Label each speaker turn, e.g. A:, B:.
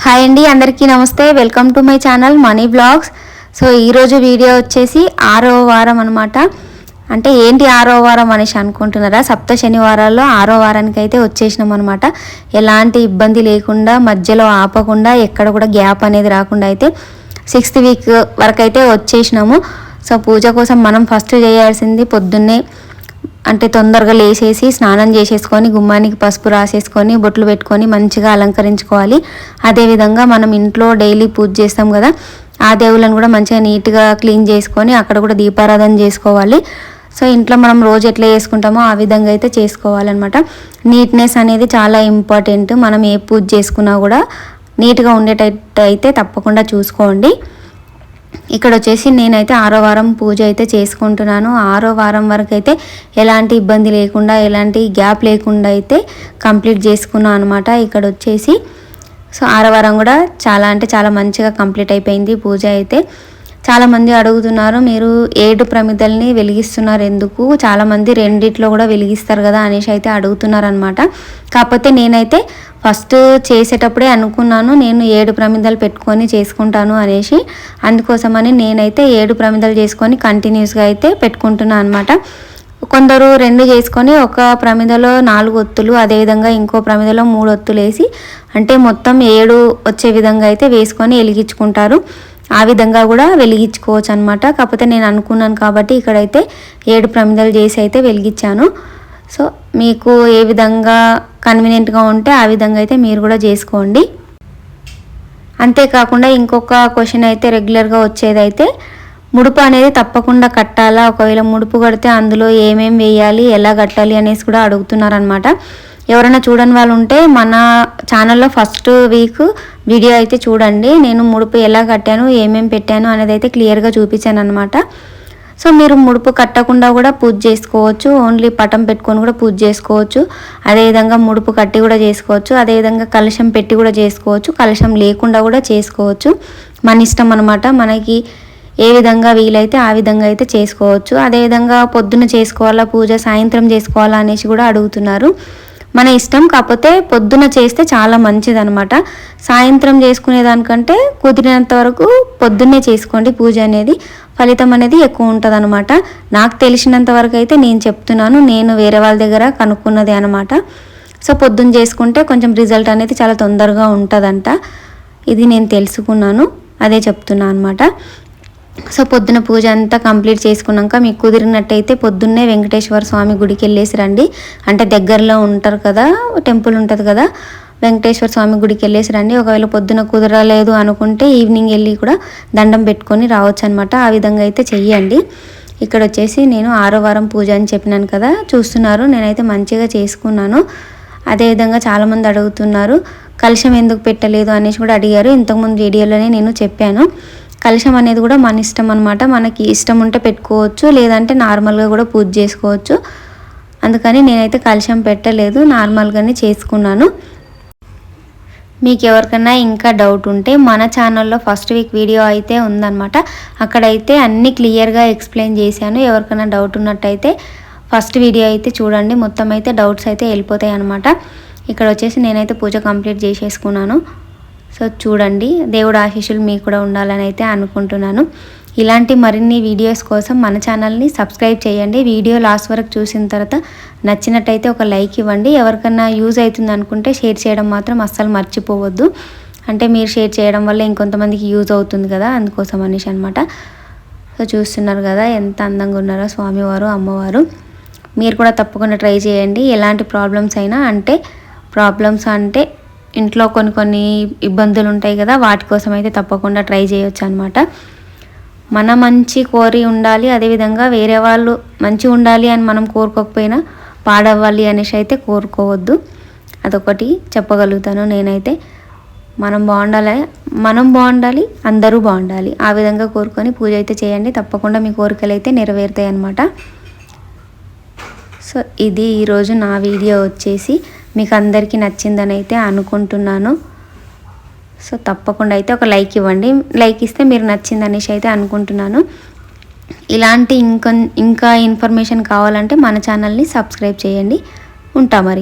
A: Hi అండి అందరికీ నమస్తే. Welcome to my channel money blogs. So ఈరోజు వీడియో వచ్చేసి ఆరో వారం అనమాట అంటే ఏంటి ఆరో వారం అనేసి అనుకుంటున్నారా? సప్త శనివారాల్లో ఆరో వారానికి అయితే వచ్చేసినాం అనమాట ఎలాంటి ఇబ్బంది లేకుండా మధ్యలో ఆపకుండా ఎక్కడ కూడా గ్యాప్ అనేది రాకుండా అయితే సిక్స్త్ వీక్ వరకు అయితే వచ్చేసినాము. సో పూజ కోసం మనం ఫస్ట్ చేయాల్సింది పొద్దున్నే అంటే తొందరగా లేచేసి స్నానం చేసేసుకొని గుమ్మానికి పసుపు రాసేసుకొని బొట్లు పెట్టుకొని మంచిగా అలంకరించుకోవాలి. అదేవిధంగా మనం ఇంట్లో డైలీ పూజ చేస్తాం కదా ఆ దేవుళ్ళని కూడా మంచిగా నీట్గా క్లీన్ చేసుకొని అక్కడ కూడా దీపారాధన చేసుకోవాలి. సో ఇంట్లో మనం రోజు ఎట్లా చేసుకుంటామో ఆ విధంగా అయితే చేసుకోవాలన్నమాట. నీట్నెస్ అనేది చాలా ఇంపార్టెంట్. మనం ఏ పూజ చేసుకున్నా కూడా నీట్గా ఉండేటట్టు అయితే తప్పకుండా చూసుకోండి. ఇక్కడ వచ్చేసి నేనైతే ఆరో వారం పూజ అయితే చేసుకుంటున్నాను. ఆరో వారం వరకు అయితే ఎలాంటి ఇబ్బంది లేకుండా ఎలాంటి గ్యాప్ లేకుండా అయితే కంప్లీట్ చేసుకున్నాను అనమాట ఇక్కడ వచ్చేసి సో ఆరో వారం కూడా చాలా అంటే చాలా మంచిగా కంప్లీట్ అయిపోయింది పూజ అయితే. చాలామంది అడుగుతున్నారు మీరు ఏడు ప్రమిదల్ని వెలిగిస్తున్నారు ఎందుకు? చాలామంది రెండిట్లో కూడా వెలిగిస్తారు కదా అనేసి అయితే అడుగుతున్నారు అనమాట కాకపోతే నేనైతే ఫస్ట్ చేసేటప్పుడే అనుకున్నాను నేను ఏడు ప్రమిదలు పెట్టుకొని చేసుకుంటాను అనేసి. అందుకోసమని నేనైతే ఏడు ప్రమిదలు చేసుకొని కంటిన్యూస్గా అయితే పెట్టుకుంటున్నాను అనమాట కొందరు రెండు చేసుకొని ఒక ప్రమిదలో నాలుగు ఒత్తులు అదేవిధంగా ఇంకో ప్రమిదలో మూడు ఒత్తులు వేసి అంటే మొత్తం ఏడు వచ్చే విధంగా అయితే వేసుకొని వెలిగించుకుంటారు. ఆ విధంగా కూడా వెలిగించుకోవచ్చు అనమాట కాకపోతే నేను అనుకున్నాను కాబట్టి ఇక్కడైతే ఏడు ప్రమిదలు చేసి అయితే వెలిగించాను. సో మీకు ఏ విధంగా కన్వీనియంట్గా ఉంటే ఆ విధంగా అయితే మీరు కూడా చేసుకోండి. అంతేకాకుండా ఇంకొక క్వశ్చన్ అయితే రెగ్యులర్గా వచ్చేదైతే ముడుపు అనేది తప్పకుండా కట్టాలా? ఒకవేళ ముడుపు కడితే అందులో ఏమేమి వేయాలి? ఎలా కట్టాలి? అనేసి కూడా అడుగుతున్నారనమాట ఎవరైనా చూడని వాళ్ళు ఉంటే మన ఛానల్లో ఫస్ట్ వీక్ వీడియో అయితే చూడండి. నేను ముడుపు ఎలా కట్టాను? ఏమేమి పెట్టాను? అనేది అయితే క్లియర్గా చూపించాను అనమాట సో మీరు ముడుపు కట్టకుండా కూడా పూజ చేసుకోవచ్చు. ఓన్లీ పటం పెట్టుకొని కూడా పూజ చేసుకోవచ్చు. అదేవిధంగా ముడుపు కట్టి కూడా చేసుకోవచ్చు. అదేవిధంగా కలశం పెట్టి కూడా చేసుకోవచ్చు. కలశం లేకుండా కూడా చేసుకోవచ్చు. మన ఇష్టం అనమాట మనకి ఏ విధంగా వీలైతే ఆ విధంగా అయితే చేసుకోవచ్చు. అదేవిధంగా పొద్దున చేసుకోవాలా పూజ సాయంత్రం చేసుకోవాలా అనేసి కూడా అడుగుతున్నారు. మన ఇష్టం కాకపోతే పొద్దున చేస్తే చాలా మంచిదనమాట సాయంత్రం చేసుకునే దానికంటే కుదిరినంత వరకు పొద్దున్నే చేసుకోండి పూజ అనేది. ఫలితం అనేది ఎక్కువ ఉంటుంది అనమాట నాకు తెలిసినంత వరకు అయితే నేను చెప్తున్నాను నేను వేరే వాళ్ళ దగ్గర కనుక్కున్నది అనమాట సో పొద్దున్న చేసుకుంటే కొంచెం రిజల్ట్ అనేది చాలా తొందరగా ఉంటుందంట. ఇది నేను తెలుసుకున్నాను అదే చెప్తున్నాను అనమాట సో పొద్దున పూజ అంతా కంప్లీట్ చేసుకున్నాక మీకు కుదిరినట్టయితే పొద్దున్నే వెంకటేశ్వర స్వామి గుడికి వెళ్ళేసి రండి. అంటే దగ్గరలో ఉంటారు కదా టెంపుల్ ఉంటుంది కదా వెంకటేశ్వర స్వామి గుడికి వెళ్ళేసి రండి. ఒకవేళ పొద్దున కుదరలేదు అనుకుంటే ఈవినింగ్ వెళ్ళి కూడా దండం పెట్టుకొని రావచ్చు అనమాట ఆ విధంగా అయితే చెయ్యండి. ఇక్కడ వచ్చేసి నేను ఆరో వారం పూజ అని చెప్పినాను కదా చూస్తున్నారు. నేనైతే మంచిగా చేసుకున్నాను. అదేవిధంగా చాలామంది అడుగుతున్నారు కలుషం ఎందుకు పెట్టలేదు అనేసి కూడా అడిగారు. ఇంతకుముందు వీడియోలోనే నేను చెప్పాను. కలశం అనేది కూడా మన ఇష్టం అనమాట మనకి ఇష్టం ఉంటే పెట్టుకోవచ్చు లేదంటే నార్మల్గా కూడా పూజ చేసుకోవచ్చు. అందుకని నేనైతే కలశం పెట్టలేదు నార్మల్గానే చేసుకున్నాను. మీకు ఎవరికైనా ఇంకా డౌట్ ఉంటే మన ఛానల్లో ఫస్ట్ వీక్ వీడియో అయితే ఉందన్నమాట. అక్కడైతే అన్నీ క్లియర్గా ఎక్స్ప్లెయిన్ చేశాను. ఎవరికైనా డౌట్ ఉన్నట్టయితే ఫస్ట్ వీడియో అయితే చూడండి. మొత్తం అయితే డౌట్స్ అయితే వెళ్ళిపోతాయి అనమాట ఇక్కడ వచ్చేసి నేనైతే పూజ కంప్లీట్ చేసేసుకున్నాను. సో చూడండి దేవుడు ఆశీస్సులు మీకు కూడా ఉండాలని అయితే అనుకుంటున్నాను. ఇలాంటి మరిన్ని వీడియోస్ కోసం మన ఛానల్ని సబ్స్క్రైబ్ చేయండి. వీడియో లాస్ట్ వరకు చూసిన తర్వాత నచ్చినట్టయితే ఒక లైక్ ఇవ్వండి. ఎవరికన్నా యూజ్ అవుతుంది అనుకుంటే షేర్ చేయడం మాత్రం అస్సలు మర్చిపోవద్దు. అంటే మీరు షేర్ చేయడం వల్ల ఇంకొంతమందికి యూజ్ అవుతుంది కదా అందుకోసం అనేసి అనమాట సో చూస్తున్నారు కదా ఎంత అందంగా ఉన్నారో స్వామివారు అమ్మవారు. మీరు కూడా తప్పకుండా ట్రై చేయండి. ఎలాంటి ప్రాబ్లమ్స్ అయినా అంటే ప్రాబ్లమ్స్ అంటే ఇంట్లో కొన్ని కొన్ని ఇబ్బందులు ఉంటాయి కదా వాటి కోసం అయితే తప్పకుండా ట్రై చేయొచ్చు అనమాట మన మంచి కోరి ఉండాలి అదేవిధంగా వేరే వాళ్ళు మంచి ఉండాలి అని మనం కోరుకోకపోయినా పాడవ్వాలి అనేసి అయితే కోరుకోవద్దు. అదొకటి చెప్పగలుగుతాను నేనైతే. మనం బాగుండాలి మనం బాగుండాలి అందరూ బాగుండాలి. ఆ విధంగా కోరుకొని పూజ అయితే చేయండి. తప్పకుండా మీ కోరికలు అయితే నెరవేరుతాయి అన్నమాట. సో ఇది ఈరోజు నా వీడియో వచ్చేసి మీకు అందరికీ నచ్చిందని అయితే అనుకుంటున్నాను. సో తప్పకుండా అయితే ఒక లైక్ ఇవ్వండి. లైక్ ఇస్తే మీరు నచ్చింది అనేసి అయితే అనుకుంటున్నాను. ఇలాంటి ఇంకా ఇంకా ఇన్ఫర్మేషన్ కావాలంటే మన ఛానల్ని సబ్స్క్రైబ్ చేయండి. ఉంటా మరి.